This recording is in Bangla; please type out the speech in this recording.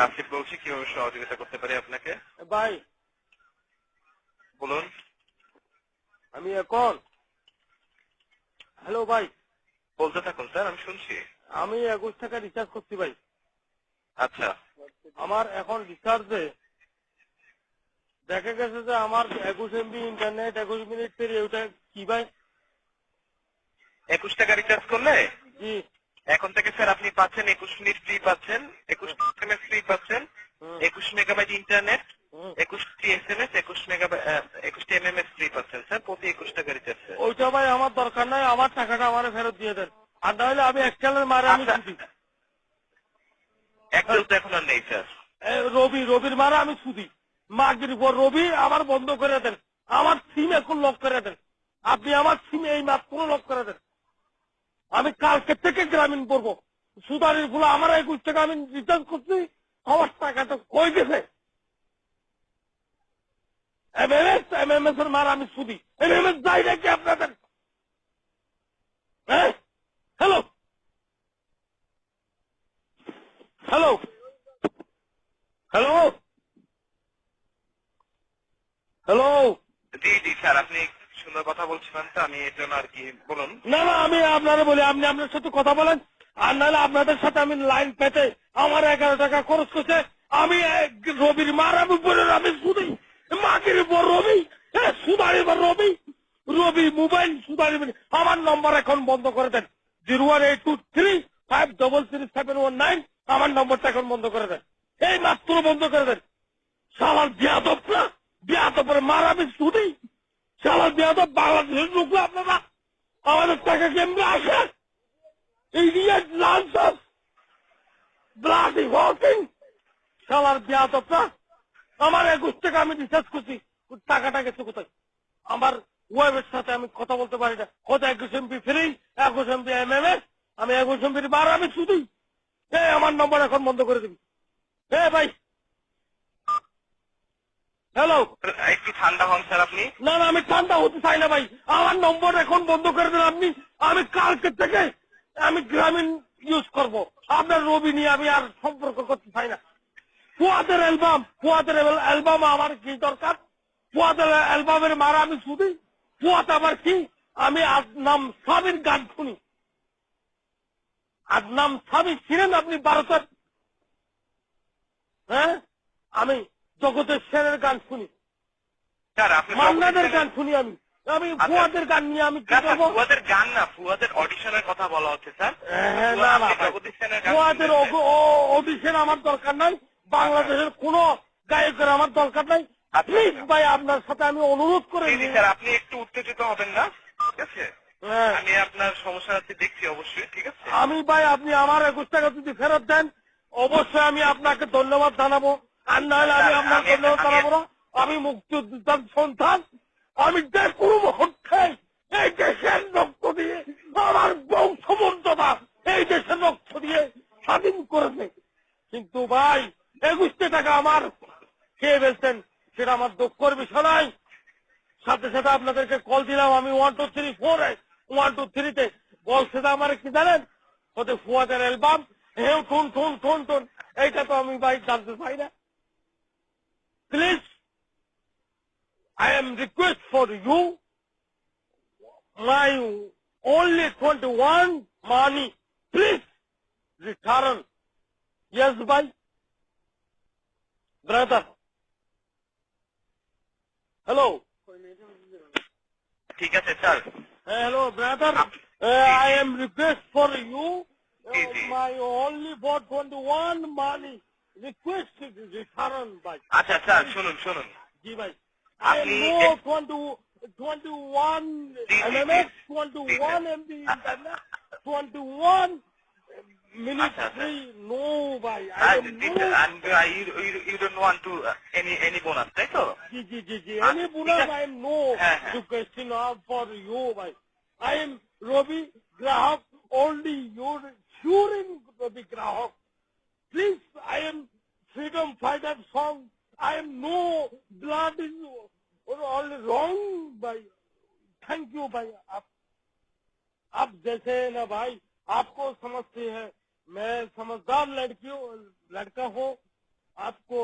আসিফ বলছি কীভাবে সহযোগিতা করতে পারি আপনাকে? ভাই। বলুন। আমি এখন। হ্যালো ভাই। বলতে থাকুন স্যার আমি শুনছি। আমি একুশ টাকা রিচার্জ করছি ভাই। আচ্ছা। আমার এখন রিচার্জে দেখা গেছে যে আমার একুশ এমবি ইন্টারনেট একুশ মিনিট পেরে ওটা কি ভাই? একুশ টাকা রিচার্জ করলে? জি। এখন থেকে স্যার আপনি পাচ্ছেন একুশ মিনিট ফ্রি পাচ্ছেন একুশ এস ফ্রি পাচ্ছেন একুশ মেগাবাইট ইন্টারনেট। একুশটি এস এম এস একুশ মেগাবাইট একুশটি এম এম এস ফ্রি পাচ্ছেন স্যার প্রতি একুশ টাকা রিচার্জ ওইটা ভাই আমার দরকার নাই আমার টাকাটা আমার ফেরত দিয়ে দেন। আর নাহলে আমি একচালের মারে আমি আচ্ছা। ছুটি। একদম তো এখন আর নেই স্যার। রবি রবির মারে আমি ছুটি। মাগির পর রবি আমার বন্ধ করে দেন। আমার সিম এখন লক করে দেন। আপনি আমার সিম এই মাত্র লক করে দেন। আমি কালকে থেকে গ্রামীণ করব। সুদারির ফুলে আমার একুশ টাকা আমি রিচার্জ করছি আমার টাকাটা কই গেছে? এমএমএস এমএমএস এর মার আমি সুদি। এমএমএস যাই নাকি আপনাদের? হ্যাঁ? হ্যালো? হ্যালো? হ্যালো? হ্যালো? জি জি, স্যার, আপনি সুন্দর কথা বলছিলেন তো আমি এর জন্য আর কি বলুন। না না আমি আপনারা বলি আপনি আপনার সাথে কথা বলেন। আর নাহলে আপনাদের সাথে আমি লাইন পেতে আমার এগারো টাকা খরচ করছে। আমি রবির মার আমি বলে আমি শুধু মাটির উপর রবি এ, সুদারির রবি। রবি মোবাইল সুদারি আমার নম্বর এখন বন্ধ করে দেন। Zero one eight two three five double three seven one nine আমার নম্বরটা এখন বন্ধ করে দেন। এই মাত্র বন্ধ করে দেন। সালার বিয়াদব না বিয়াদবের মার আমি শুধু সালার তো বাংলাদেশের লোক আপনারা। আমাদের টাকা কেমনে আসে? ইডিয়েট লালসাস ব্লাডি ওয়াকিং শালার বিয়াদব না আমার একুশ টাকা আমি রিচার্জ করছি। টাকাটা গেছে কোথায়? আমার ওয়েবের সাথে আমি কথা বলতে পারি না। কত একুশ এমপি ফ্রি একুশ এমপি এম এম আমি একুশ এমপির বার আমি শুধুই। এ আমার নম্বর এখন বন্ধ করে দিবি। এ ভাই! হ্যালো একটু ঠান্ডা হন স্যার আপনি। না না আমি ঠান্ডা হতে চাই না ভাই। আমার নম্বর এখন বন্ধ করে দেন আপনি। আমি কালকে থেকে আমি গ্রামীণ ইউজ করব। আপনার রবি নিয়ে আমি আর সম্পর্ক করতে চাই না। ফুয়াদের অ্যালবাম ফুয়াদের অ্যালবাম আমার কি দরকার? ফুয়াদের অ্যালবামের মারা আমি শুধু ফুয়াদ আমার কি? আমি নাম স্বামীর গান শুনি। নাম স্বামী ছিলেন আপনি ভারতের? হ্যাঁ? আমি জগতের সেনের গান শুনি। মান্নাদের গান শুনি আমি। আমি আচ্ছা। ফুয়াদের গান নিয়ে আমি কি করব? ফুয়াদের গান না ফুয়াদের অডিশনের কথা বলা হচ্ছে স্যার। হ্যাঁ, না না ফুয়াদের অডিশন আমার দরকার নাই। বাংলাদেশের কোন গায়কের আমার দরকার নাই। আচ্ছা, প্লিজ আচ্ছা। ভাই আপনার সাথে আমি অনুরোধ করে। স্যার আপনি একটু উত্তেজিত হবেন না ঠিক আছে? হ্যাঁ। আমি আপনার সমস্যাটি দেখছি অবশ্যই ঠিক আছে? আমি ভাই আপনি আমার একুশ টাকা যদি ফেরত দেন অবশ্যই আমি আপনাকে ধন্যবাদ জানাব। আর নাহলে আমি আপনার আমি- জানাব না। আমি মুক্তিযোদ্ধার সন্তান। আমি যে কোনো মুহূর্তে এই দেশের রক্ত দিয়ে আমার বংশমর্যাদা এই দেশের রক্ত দিয়ে স্বাধীন করেছে। কিন্তু ভাই একুশটা টাকা আমার খেয়ে ফেলছেন সেটা আমার দুঃখের বিষয় নয়। সাথে সাথে আপনাদেরকে কল দিলাম আমি one two three four one two থ্রিতে বলছে সেটা আমার কি জানেন? ওদের ফুয়াদের অ্যালবাম হেউ ঠুন ঠুন ঠুন ঠুন। এইটা তো আমি ভাই জানতে চাই না। I am request for you my only 21 money please return yes bhai brother hello ঠিক আছে sir hello brother uh, i am request for you uh, Ji, ji. my only for 21 money request to return bhai আচ্ছা স্যার শুনুন শুনুন জি ভাই Aki, more 20, 21 MMS, 21 MD internet, 21 ministry, nobody. I don't know. And uh, you, you, you don't want to uh, any any bonus, right? Sir? Ji, ji, ji, ji. Any bonus, I am no question of for you, boy. I am Robi Grahak, only your sure in Robi Grahak. Please, I am freedom fighter from I am no blood is all wrong भाई थैंक यू भाई आप आप जैसे है ना भाई आपको समझते हैं मैं समझदार लड़की लड़का हूँ आपको